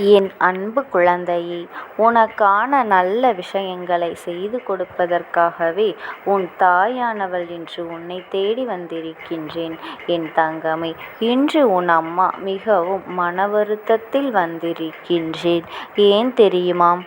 என் அன்பு குழந்தையே உனக்கான நல்ல விஷயங்களை செய்து கொடுப்பதற்காகவே உன் தாயானவள் இன்று உன்னைத் தேடி வந்திருக்கின்றேன் என் தங்கமே. இன்று உன் அம்மா மிகவும் மன வருத்தத்தில் வந்திருக்கின்றேன். ஏன் தெரியுமா?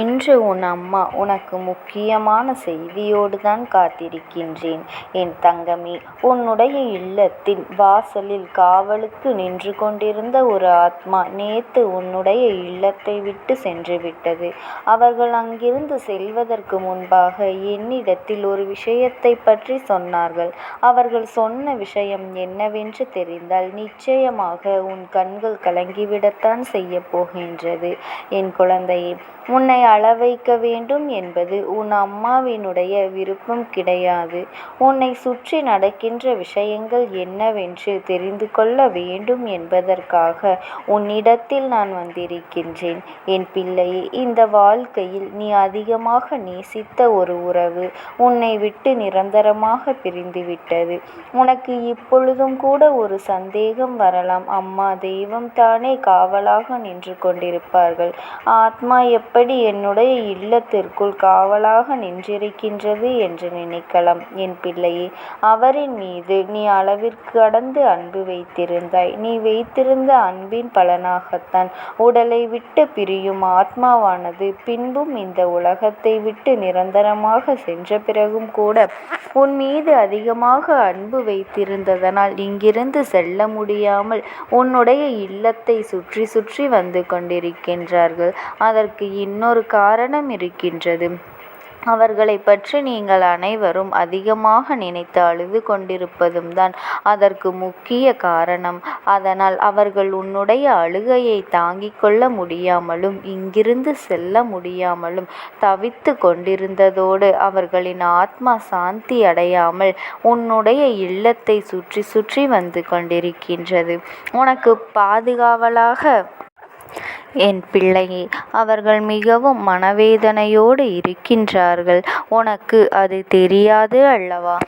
இன்று உன் அம்மா உனக்கு முக்கியமான செய்தியோடு தான் காத்திருக்கின்றேன் என் தங்கமே. உன்னுடைய இல்லத்தின் வாசலில் காவலுக்கு நின்று கொண்டிருந்த ஒரு ஆத்மா நேத்து உன்னுடைய இல்லத்தை விட்டு சென்று விட்டது அவர்கள் அங்கிருந்து செல்வதற்கு முன்பாக என்னிடத்தில் ஒரு விஷயத்தை பற்றி சொன்னார்கள். அவர்கள் சொன்ன விஷயம் என்னவென்று தெரிந்தால் நிச்சயமாக உன் கண்கள் கலங்கிவிடத்தான் செய்ய போகின்றது என் குழந்தையே. உன்னை அழவைக்க வேண்டும் என்பது உன் அம்மாவினுடைய விருப்பம் கிடையாது. உன்னை சுற்றி நடக்கின்ற விஷயங்கள் என்னவென்று தெரிந்து கொள்ள வேண்டும் என்பதற்காக உன்னிடத்தில் நான் வந்திருக்கின்றேன் என் பிள்ளையே. இந்த வாழ்க்கையில் நீ அதிகமாக நேசித்த ஒரு உறவு உன்னை விட்டு நிரந்தரமாக பிரிந்துவிட்டது. உனக்கு இப்பொழுதும் கூட ஒரு சந்தேகம் வரலாம் அம்மா தெய்வம் தானே காவலாக நின்று கொண்டிருப்பார்கள். ஆத்மா எப்படி என்னுடைய இல்லத்திற்குள் காவலாக நின்றிருக்கின்றது என்று நினைக்கலாம் என் பிள்ளையே. அவரின் மீது நீ அளவிற்கு கடந்து அன்பு வைத்திருந்தாய். நீ வைத்திருந்த அன்பின் பலனாகத்தான் உடலை விட்டு பிரியும் ஆத்மாவானது பின்பும் இந்த உலகத்தை விட்டு நிரந்தரமாக சென்ற பிறகும் கூட உன் மீது அதிகமாக அன்பு வைத்திருந்ததனால் இங்கிருந்து செல்ல முடியாமல் உன்னுடைய இல்லத்தைச் சுற்றி சுற்றி வந்து கொண்டிருக்கின்றார்கள். அதற்கு இன்னொரு காரணம் இருக்கின்றது. அவர்களைப் பற்றி நீங்கள் அனைவரும் அதிகமாக நினைத்து அழுது கொண்டிருப்பதும் தான் அதற்கு முக்கிய காரணம். அதனால் அவர்கள் உன்னுடைய அழுகையை தாங்கிக் கொள்ள முடியாமலும் இங்கிருந்து செல்ல முடியாமலும் தவித்து கொண்டிருந்ததோடு அவர்களின் ஆத்மா சாந்தி அடையாமல் உன்னுடைய இல்லத்தை சுற்றி சுற்றி வந்து கொண்டிருக்கின்றது உனக்கு பாதுகாவலாக. என் பிள்ளையே. அவர்கள் மிகவும் மனவேதனையோடு இருக்கின்றார்கள். உனக்கு அது தெரியாது அல்லவா?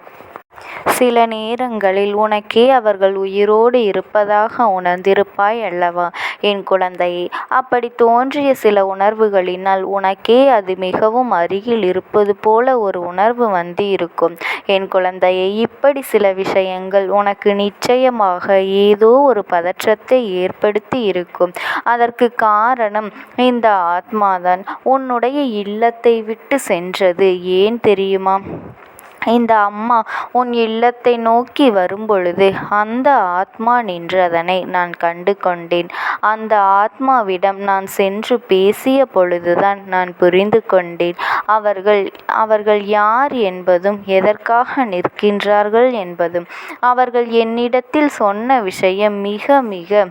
சில நேரங்களில் உனக்கே அவர்கள் உயிரோடு இருப்பதாக உணர்ந்திருப்பாய் அல்லவா என் குழந்தையே. அப்படித் தோன்றிய சில உணர்வுகளினால் உனக்கே அது மிகவும் அருகில் இருப்பது போல ஒரு உணர்வு வந்து இருக்கும் என் குழந்தையே. இப்படி சில விஷயங்கள் உனக்கு நிச்சயமாக ஏதோ ஒரு பதற்றத்தை ஏற்படுத்தி இருக்கும். அதற்குக் காரணம் இந்த ஆத்மாதான் உன்னுடைய இல்லத்தை விட்டுச் சென்றது ஏன் தெரியுமா? இந்த அம்மா உன் இல்லத்தை நோக்கி வரும்பொழுது அந்த ஆத்மா நின்றதனை நான் கண்டு கொண்டேன். அந்த ஆத்மாவிடம் நான் சென்று பேசிய பொழுதுதான் நான் புரிந்து கொண்டேன் அவர்கள் அவர்கள் யார் என்பதும் எதற்காக நிற்கின்றார்கள் என்பதும். அவர்கள் என்னிடத்தில் சொன்ன விஷயம் மிக மிக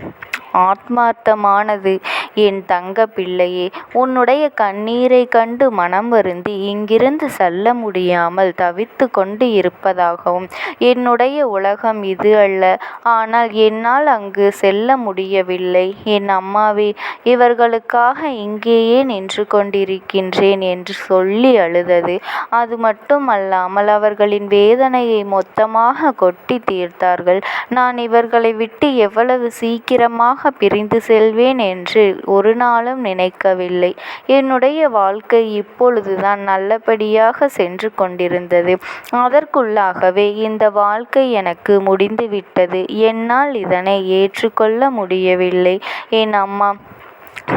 ஆத்மார்த்தமானது என் தங்க பிள்ளையே. உன்னுடைய கண்ணீரை கண்டு மனம் வருந்தி இங்கிருந்து செல்ல முடியாமல் தவித்து கொண்டு இருப்பதாகவும் என்னுடைய உலகம் இது அல்ல. ஆனால் என்னால் அங்கு செல்ல முடியவில்லை என் அம்மாவே. இவர்களுக்காக இங்கேயே நின்று கொண்டிருக்கின்றேன் என்று சொல்லி அழுதது. அது மட்டுமல்லாமல் அவர்களின் வேதனையை மொத்தமாக கொட்டி தீர்த்தார்கள். நான் இவர்களை விட்டு எவ்வளவு சீக்கிரமாக பிரிந்து செல்வேன் என்று ஒரு நாளும் நினைக்கவில்லை. என்னுடைய வாழ்க்கை இப்பொழுதுதான் நல்லபடியாக சென்று கொண்டிருந்தது. அதற்குள்ளாகவே இந்த வாழ்க்கை எனக்கு முடிந்துவிட்டது. என்னால் இதனை ஏற்றுக்கொள்ள முடியவில்லை என் அம்மா.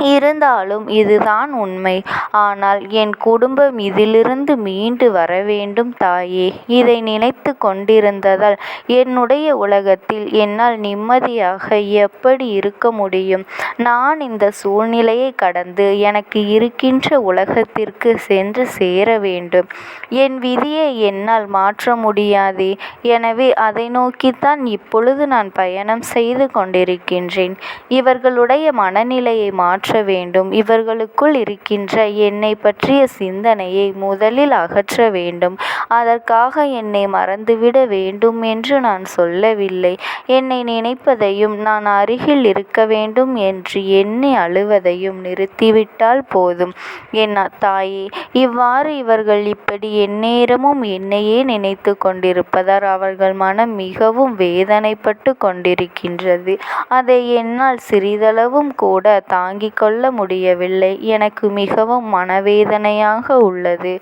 இருந்தாலும் இதுதான் உண்மை. ஆனால் என் குடும்பம் இதிலிருந்து மீண்டு வரவேண்டும் தாயே. இதை நினைத்து கொண்டிருந்ததால் என்னுடைய உலகத்தில் என்னால் நிம்மதியாக எப்படி இருக்க முடியும்? நான் இந்த சூழ்நிலையை கடந்து எனக்கு இருக்கின்ற உலகத்திற்கு சென்று சேர வேண்டும். என் விதியை என்னால் மாற்ற முடியாதே. எனவே அதை நோக்கித்தான் இப்பொழுது நான் பயணம் செய்து கொண்டிருக்கின்றேன். இவர்களுடைய மனநிலையை மாற்ற மாற்ற வேண்டும். இவர்களுக்குள் இருக்கின்ற என்னை பற்றிய சிந்தனையை முதலில் அகற்ற வேண்டும். அதற்காக என்னை மறந்துவிட வேண்டும் என்று நான் சொல்லவில்லை. என்னை நினைப்பதையும் நான் அருகில் இருக்க வேண்டும் என்று எண்ணி அழுவதையும் நிறுத்திவிட்டால் போதும். என் தாயே இவ்வாறு இவர்கள் இப்படி எந்நேரமும் என்னையே நினைத்து கொண்டிருப்பதால் அவர்கள் மனம் மிகவும் வேதனைப்பட்டு கொண்டிருக்கின்றது. அதை என்னால் சிறிதளவும் கூட தாங்கி தாங்கிக் கொள்ள முடியவில்லை. எனக்கு மிகவும் மனவேதனையாக உள்ளது.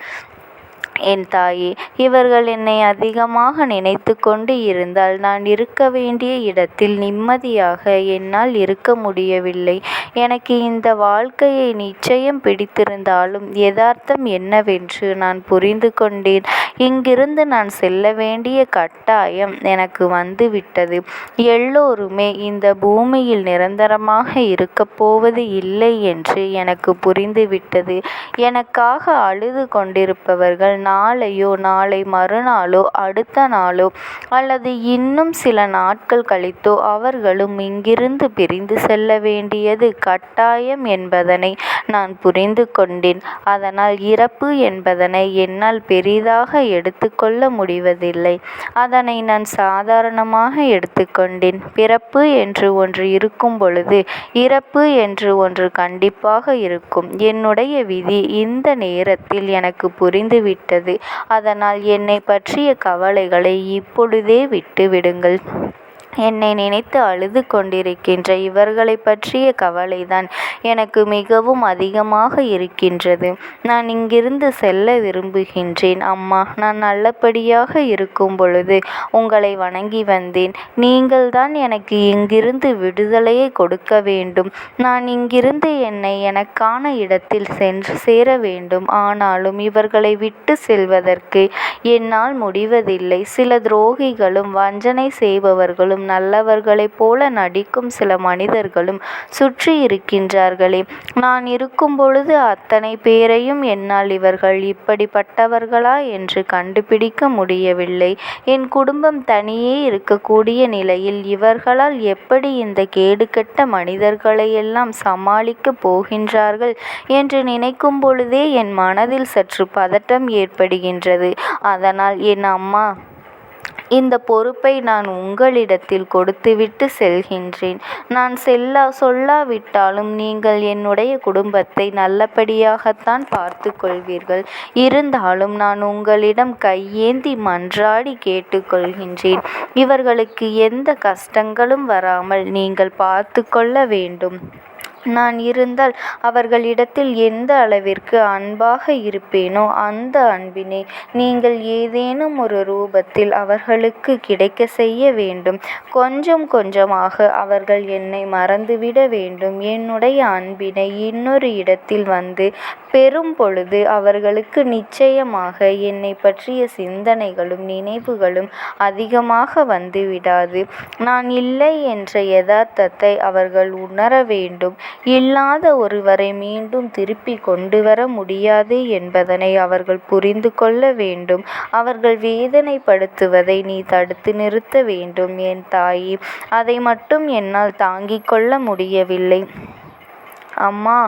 என் தாயே இவர்கள் என்னை அதிகமாக நினைத்து கொண்டு இருந்தால் நான் இருக்க வேண்டிய இடத்தில் நிம்மதியாக என்னால் இருக்க முடியவில்லை. எனக்கு இந்த வாழ்க்கையை நிச்சயம் பிடித்திருந்தாலும் யதார்த்தம் என்னவென்று நான் புரிந்து கொண்டேன். இங்கிருந்து நான் செல்ல வேண்டிய கட்டாயம் எனக்கு வந்துவிட்டது. எல்லோருமே இந்த பூமியில் நிரந்தரமாக இருக்கப் போவது இல்லை என்று எனக்கு புரிந்துவிட்டது. எனக்காக அழுது கொண்டிருப்பவர்கள் நாளையோ நாளை மறுநாளோ அடுத்த நாளோ அல்லது இன்னும் சில நாட்கள் கழித்தோ அவர்களும் இங்கிருந்து பிரிந்து செல்ல வேண்டியது கட்டாயம் என்பதனை நான் புரிந்து கொண்டேன். அதனால் இறப்பு என்பதனை என்னால் பெரிதாக எடுத்துக்கொள்ள முடிவதில்லை. அதனை நான் சாதாரணமாக எடுத்துக்கொண்டேன் பிறப்பு என்று ஒன்று இருக்கும் பொழுது இறப்பு என்று ஒன்று கண்டிப்பாக இருக்கும். என்னுடைய விதி இந்த நேரத்தில் எனக்கு புரிந்துவிட்டது. அதனால் என்னை பற்றிய கவலைகளை இப்பொழுதே விட்டு விடுங்கள். என்னை நினைத்து அழுது கொண்டிருக்கின்ற இவர்களை பற்றிய கவலைதான் எனக்கு மிகவும் அதிகமாக இருக்கின்றது. நான் இங்கிருந்து செல்ல விரும்புகின்றேன். அம்மா நான் நல்லபடியாக இருக்கும் பொழுது உங்களை வணங்கி வந்தேன். நீங்கள்தான் எனக்கு இங்கிருந்து விடுதலையை கொடுக்க வேண்டும். நான் இங்கிருந்து என்னை எனக்கான இடத்தில் சென்று சேர வேண்டும். ஆனாலும் இவர்களை விட்டு செல்வதற்கு என்னால் முடிவதில்லை. சில துரோகிகளும் வஞ்சனை செய்பவர்களும் நல்லவர்களைப் போல நடிக்கும் சில மனிதர்களும் சுற்றி இருக்கின்றார்களே. நான் இருக்கும் பொழுது அத்தனை பேரையும் என்னால் இவர்கள் இப்படிப்பட்டவர்களா என்று கண்டுபிடிக்க முடியவில்லை. என் குடும்பம் தனியே இருக்கக்கூடிய நிலையில் இவர்களால் எப்படி இந்த கேடுகெட்ட மனிதர்களையெல்லாம் சமாளிக்கப் போகின்றார்கள் என்று நினைக்கும் பொழுதே என் மனதில் சற்று பதட்டம் ஏற்படுகின்றது. அதனால் என் அம்மா இந்த பொறுப்பை நான் உங்களிடத்தில் கொடுத்துவிட்டு செல்கின்றேன். நான் செல்லா சொல்லாவிட்டாலும் நீங்கள் என்னுடைய குடும்பத்தை நல்லபடியாகத்தான் பார்த்து கொள்வீர்கள் இருந்தாலும் நான் உங்களிடம் கையேந்தி மன்றாடி கேட்டுக்கொள்கின்றேன். இவர்களுக்கு எந்த கஷ்டங்களும் வராமல் நீங்கள் பார்த்து கொள்ள வேண்டும். நான் இருந்தால் அவர்களிடத்தில் எந்த அளவிற்கு அன்பாக இருப்பேனோ அந்த அன்பினை நீங்கள் ஏதேனும் ஒரு ரூபத்தில் அவர்களுக்கு கிடைக்க செய்ய வேண்டும். கொஞ்சம் கொஞ்சமாக அவர்கள் என்னை மறந்துவிட வேண்டும். என்னுடைய அன்பினை இன்னொரு இடத்தில் வந்து பெறும் பொழுது அவர்களுக்கு நிச்சயமாக என்னை பற்றிய சிந்தனைகளும் நினைவுகளும் அதிகமாக வந்துவிடாது. நான் இல்லை என்ற யதார்த்தத்தை அவர்கள் உணர வேண்டும். இல்லாத ஒருவரை மீண்டும் திருப்பி கொண்டு வர முடியாது என்பதனை அவர்கள் புரிந்து கொள்ள வேண்டும். அவர்கள் வேதனைப்படுத்துவதை நீ தடுத்து நிறுத்த வேண்டும் என் தாயி. அதை மட்டும் என்னால் தாங்கிக் கொள்ள முடியவில்லை. அம்மா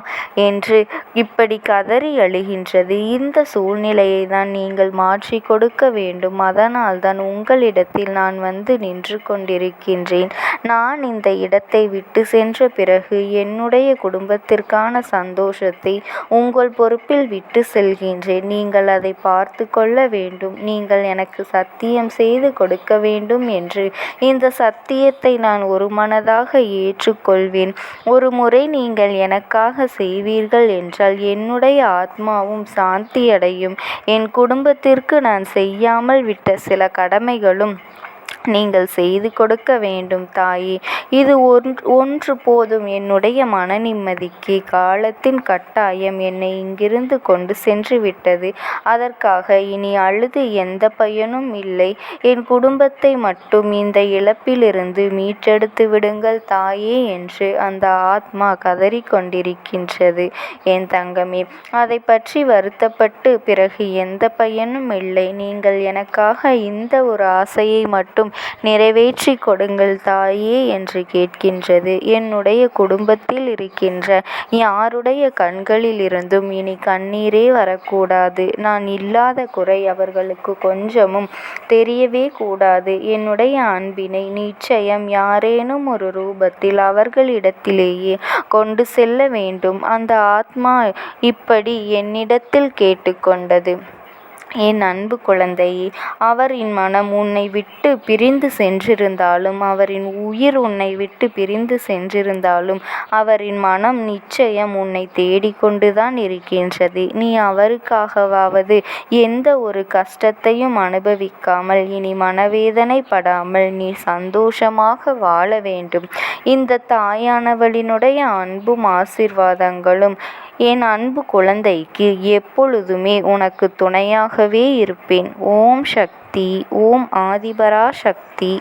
என்று இப்படி கதறி அழுகின்றது. இந்த சூழ்நிலையை தான் நீங்கள் மாற்றி கொடுக்க வேண்டும். அதனால் தான் உங்களிடத்தில் நான் வந்து நின்று கொண்டிருக்கின்றேன். நான் இந்த இடத்தை விட்டு சென்ற பிறகு என்னுடைய குடும்பத்திற்கான சந்தோஷத்தை உங்கள் பொறுப்பில் விட்டு செல்கின்றேன். நீங்கள் அதை பார்த்து கொள்ள வேண்டும். நீங்கள் எனக்கு சத்தியம் செய்து கொடுக்க வேண்டும் என்று இந்த சத்தியத்தை நான் ஒரு மனதாக ஏற்றுக்கொள்வேன். ஒரு முறை நீங்கள் எனக்கு எனக்காக செய்வீர்கள் என்றால் என்னுடைய ஆத்மாவும் சாந்தியடையும். என் குடும்பத்திற்கு நான் செய்யாமல் விட்ட சில கடமைகளும் நீங்கள் செய்து கொடுக்க வேண்டும் தாயே. இது ஒன்று ஒன்று போதும். என்னுடைய மன நிம்மதிக்கு காலத்தின் கட்டாயம் என்னை இங்கிருந்து கொண்டு சென்று விட்டது. அதற்காக இனி அழுது எந்த பயனும் இல்லை. என் குடும்பத்தை மட்டும் இந்த இழப்பிலிருந்து மீட்டெடுத்து விடுங்கள் தாயே என்று அந்த ஆத்மா கதறி கொண்டிருக்கின்றது என் தங்கமே அதை பற்றி வருத்தப்பட்டு பிறகு எந்த பயனும் இல்லை. நீங்கள் எனக்காக இந்த ஒரு ஆசையை மட்டும் நிறைவேற்றி கொடுங்கள் தாயே என்று கேட்கின்றது. என்னுடைய குடும்பத்தில் இருக்கின்ற யாருடைய கண்களிலிருந்தும் இனி கண்ணீரே வரக்கூடாது. நான் இல்லாத குறை அவர்களுக்கு கொஞ்சமும் தெரியவே கூடாது. என்னுடைய அன்பினை நிச்சயம் யாரேனும் ஒரு ரூபத்தில் அவர்களிடத்திலேயே கொண்டு செல்ல வேண்டும். அந்த ஆத்மா இப்படி என்னிடத்தில் கேட்டுக்கொண்டது. என் அன்பு குழந்தையே அவரின் மனம் உன்னை விட்டு பிரிந்து சென்றிருந்தாலும் அவரின் உயிர் உன்னை விட்டு பிரிந்து சென்றிருந்தாலும் அவரின் மனம் நிச்சயம் உன்னை தேடிக்கொண்டுதான் இருக்கின்றது. நீ அவருக்காகவாவது எந்த ஒரு கஷ்டத்தையும் அனுபவிக்காமல் இனி மனவேதனைப்படாமல் நீ சந்தோஷமாக வாழ வேண்டும். இந்த தாயானவளினுடைய அன்பும் ஆசீர்வாதங்களும் என் அன்பு குழந்தைக்கு எப்பொழுதுமே உனக்கு துணையாகவே இருப்பேன். ஓம் சக்தி ஓம் ஆதிபரா சக்தி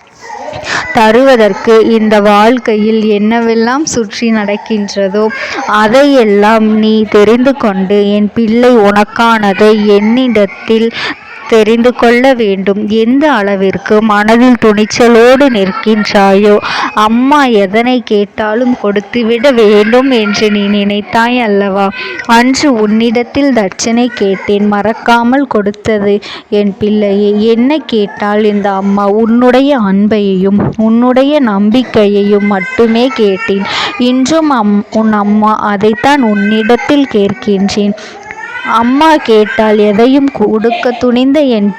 தருவதற்கு இந்த வாழ்க்கையில் என்னவெல்லாம் சுற்றி நடக்கின்றதோ அதையெல்லாம் நீ தெரிந்து கொண்டு என் பிள்ளை உனக்கானதை என்னிடத்தில் தெரிந்து கொள்ள வேண்டும். எந்த அளவிற்கு மனதில் துணிச்சலோடு நிற்கின்றாயோ அம்மா எதனை கேட்டாலும் கொடுத்துவிட வேண்டும் என்று நீ நினைத்தாய் அல்லவா? அன்று உன்னிடத்தில் தட்சணை கேட்டேன் மறக்காமல் கொடுத்தது என் பிள்ளையே. என்ன கேட்டால் இந்த அம்மா? உன்னுடைய அன்பையையும் உன்னுடைய நம்பிக்கையையும் மட்டுமே கேட்டேன். இன்றும் அம் உன் அம்மா அதைத்தான் உன்னிடத்தில் கேட்கின்றேன். அம்மா கேட்டால் எதையும் கொடுக்க துணிந்த என்